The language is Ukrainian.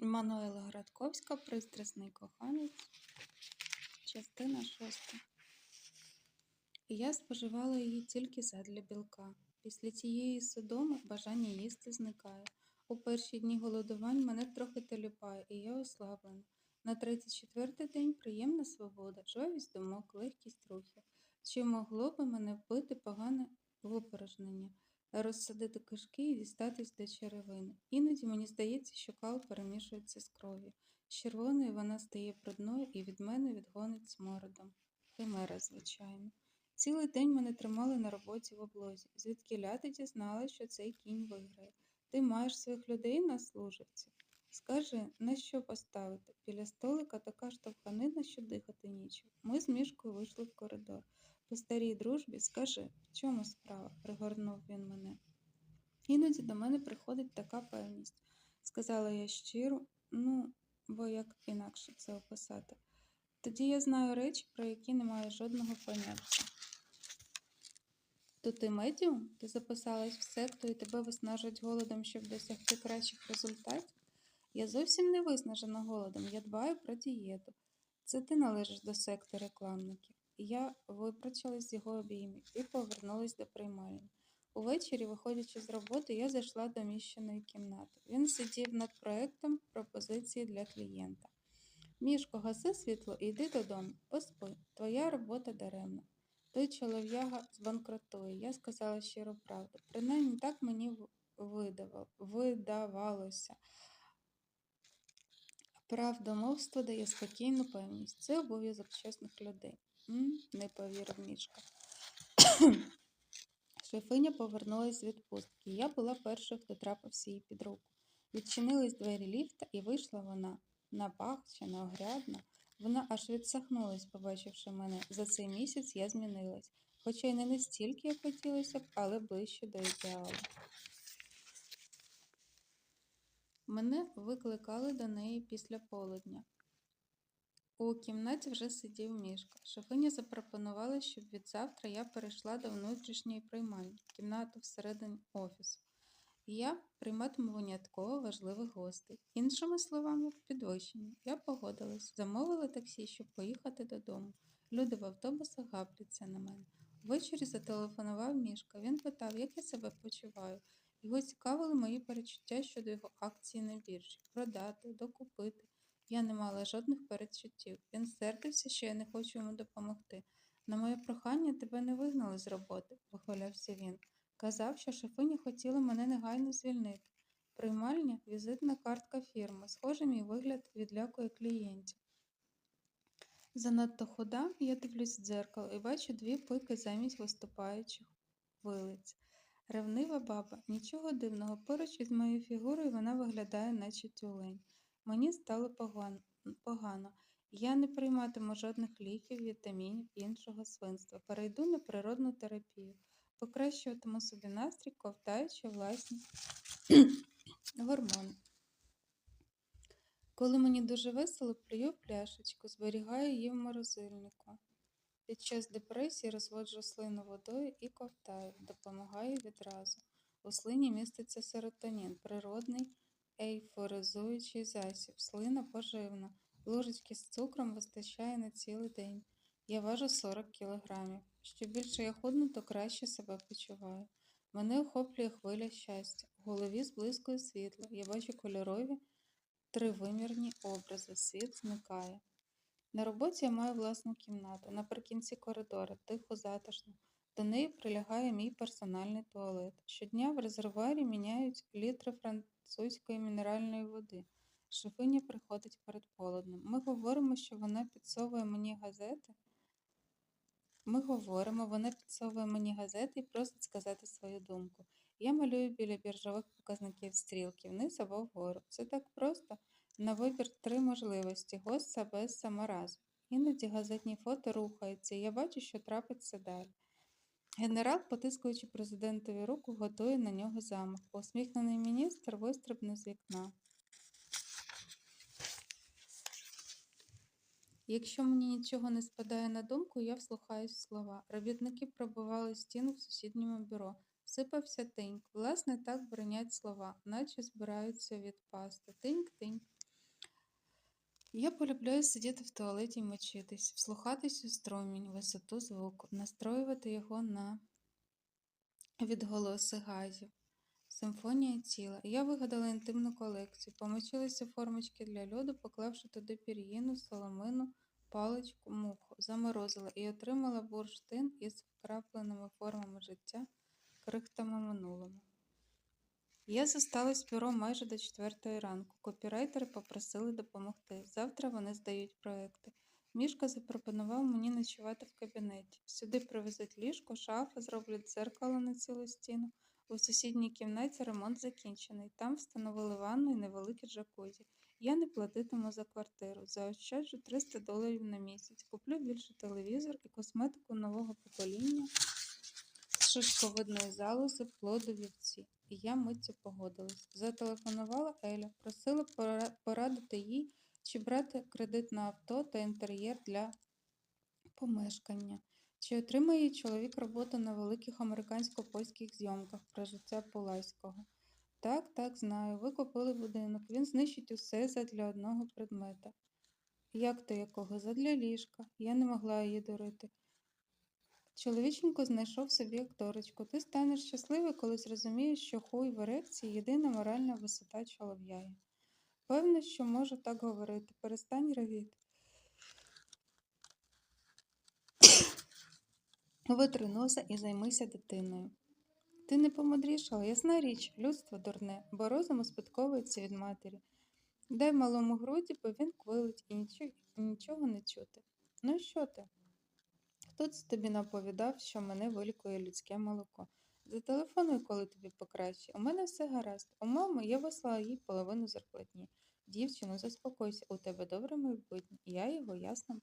Мануела Градковська, пристрасний коханець, частина шоста. Я споживала її тільки задля білка. Після цієї содоми бажання їсти зникає. У перші дні голодувань мене трохи теліпає, і я ослаблена. На 34-й день приємна свобода, жвавість думок, легкість рухів. Чи могло би мене вбити погане випорожнення, розсадити кишки і дістатись до черевини. Іноді мені здається, що кал перемішується з кров'ю. З червоною вона стає брудною і від мене відгонить смородом. Химера, звичайно. Цілий день мене тримали на роботі в облозі. Звідки ляти дізналась, що цей кінь виграє. Ти маєш своїх людей на служивці? Скажи, на що поставити? Біля столика така штовханина, що дихати нічого. Ми з мішкою вийшли в коридор. По старій дружбі скажи, в чому справа? пригорнув він мене. Іноді до мене приходить така певність, сказала я щиро, ну, бо як інакше це описати. Тоді я знаю речі, про які не маю жодного поняття. То ти медіум? Ти записалась в секту і тебе виснажують голодом, щоб досягти кращих результатів? Я зовсім не виснажена голодом, я дбаю про дієту. Це ти належиш до секти рекламників. Я випручалась з його обіймів і повернулась до приймальні. Увечері, виходячи з роботи, я зайшла до міщеної кімнати. Він сидів над проектом пропозиції для клієнта. Мішко, гаси світло і йди додому. Поспи, твоя робота даремна. Той чолов'яга збанкрутує. Я сказала щиру правду. Принаймні так мені видавалося. Правдомовство дає спокійну певність. Це обов'язок чесних людей. Не повірив Мішка. Шефиня повернулась з відпустки. Я була першою, хто трапився їй під руку. Відчинились двері ліфта, і вийшла вона. Напахчена, огрядна. Вона аж відсахнулась, побачивши мене. За цей місяць я змінилась. Хоча й не настільки, як хотілося б, але ближче до ідеалу. Мене викликали до неї після полудня. У кімнаті вже сидів мішка. Шефиня запропонувала, щоб від завтра я перейшла до внутрішньої приймальні, кімнату всередині офісу. Я прийматиму винятково важливих гостей. Іншими словами, підвищення. Я погодилась, замовила таксі, щоб поїхати додому. Люди в автобусах гапляться на мене. Ввечері зателефонував мішка. Він питав, як я себе почуваю. Його цікавили мої перечуття щодо його акції на біржі продати, докупити. Я не мала жодних передчуттів. Він сердився, що я не хочу йому допомогти. На моє прохання тебе не вигнали з роботи, вихвалявся він. Казав, що шефиня хотіла мене негайно звільнити. Приймальня візитна картка фірми. Схоже, мій вигляд відлякує клієнтів. Занадто худа, я дивлюсь в дзеркало і бачу дві пики замість виступаючих вилиць. Ревнива баба, нічого дивного, поруч із моєю фігурою вона виглядає, наче тюлень. Мені стало погано. Я не прийматиму жодних ліків, вітамінів, іншого свинства. Перейду на природну терапію. Покращуватиму собі настрій, ковтаючи власні гормони. Коли мені дуже весело, плюю пляшечку, зберігаю її в морозильнику. Під час депресії розводжу слину водою і ковтаю, допомагає відразу. У слині міститься серотонін, природний ейфоризуючий засіб, слина поживна. Ложечки з цукром вистачає на цілий день. Я важу 40 кілограмів. Що більше я худну, то краще себе почуваю. Мене охоплює хвиля щастя. В голові зблискує світло. Я бачу кольорові тривимірні образи. Світ зникає. На роботі я маю власну кімнату. Наприкінці коридора, тихо затишно. До неї прилягає мій персональний туалет. Щодня в резервуарі міняють літри французької мінеральної води. Шефиня приходить перед полуднем. Ми говоримо, що вона підсовує мені газети. Ми говоримо, вона підсовує мені газети і просить сказати свою думку. Я малюю біля біржових показників стрілки вниз або вгору. Це так просто. На вибір три можливості гостя без саморазу. Іноді газетні фото рухаються, і я бачу, що трапиться далі. Генерал, потискуючи президентові руку, готує на нього замах. Усміхнений міністр вистрибне з вікна. Якщо мені нічого не спадає на думку, я вслухаюсь в слова. Робітники пробивали стіну в сусідньому бюро. Сипався тиньк. Власне, так бронять слова, наче збираються відпасти. Тиньк-тиньк. Я полюбляю сидіти в туалеті і мочитись, вслухатись у струмінь, висоту звуку, настроювати його на відголоси газів. Симфонія тіла. Я вигадала інтимну колекцію, помочилися формочки для льоду, поклавши туди пір'їну, соломину, паличку, муху, заморозила і отримала бурштин із вкрапленими формами життя, крихтами минулому. Я зосталась в бюро майже до четвертої ранку. Копірайтери попросили допомогти. Завтра вони здають проекти. Мішка запропонував мені ночувати в кабінеті. Сюди привезуть ліжко, шафи, зроблять дзеркало на цілу стіну. У сусідній кімнаті ремонт закінчений. Там встановили ванну і невелике джакузі. Я не платитиму за квартиру. Заощаджу 300 доларів на місяць. Куплю більше телевізор і косметику нового покоління з шишковидної залози плоду вівці. І я миттю погодилась. Зателефонувала Еля, просила порадити їй, чи брати кредит на авто та інтер'єр для помешкання. Чи отримає чоловік роботу на великих американсько-польських зйомках про життя Пуласького? Так, так, знаю. Ви купили будинок. Він знищить усе задля одного предмета. Як то якого? Задля ліжка. Я не могла її дурити. Чоловіченко знайшов собі акторочку. Ти станеш щасливий, коли зрозумієш, що хуй в ерекції єдина моральна висота чолов'яги. Певно, що можу так говорити. Перестань ревіти. Витри носа і займися дитиною. Ти не помудрішала, ясна річ, людство дурне, бо розум успадковується від матері. Дай малому груді, бо він квилить і нічого, нічого не чути. Ну і що ти? Хто це тобі наповідав, що мене вилікує людське молоко? Зателефонуй, коли тобі покраще. У мене все гаразд. У мами я вислала їй половину зарплатні. Дівчину, заспокойся, у тебе добре майбутнє. Я його ясно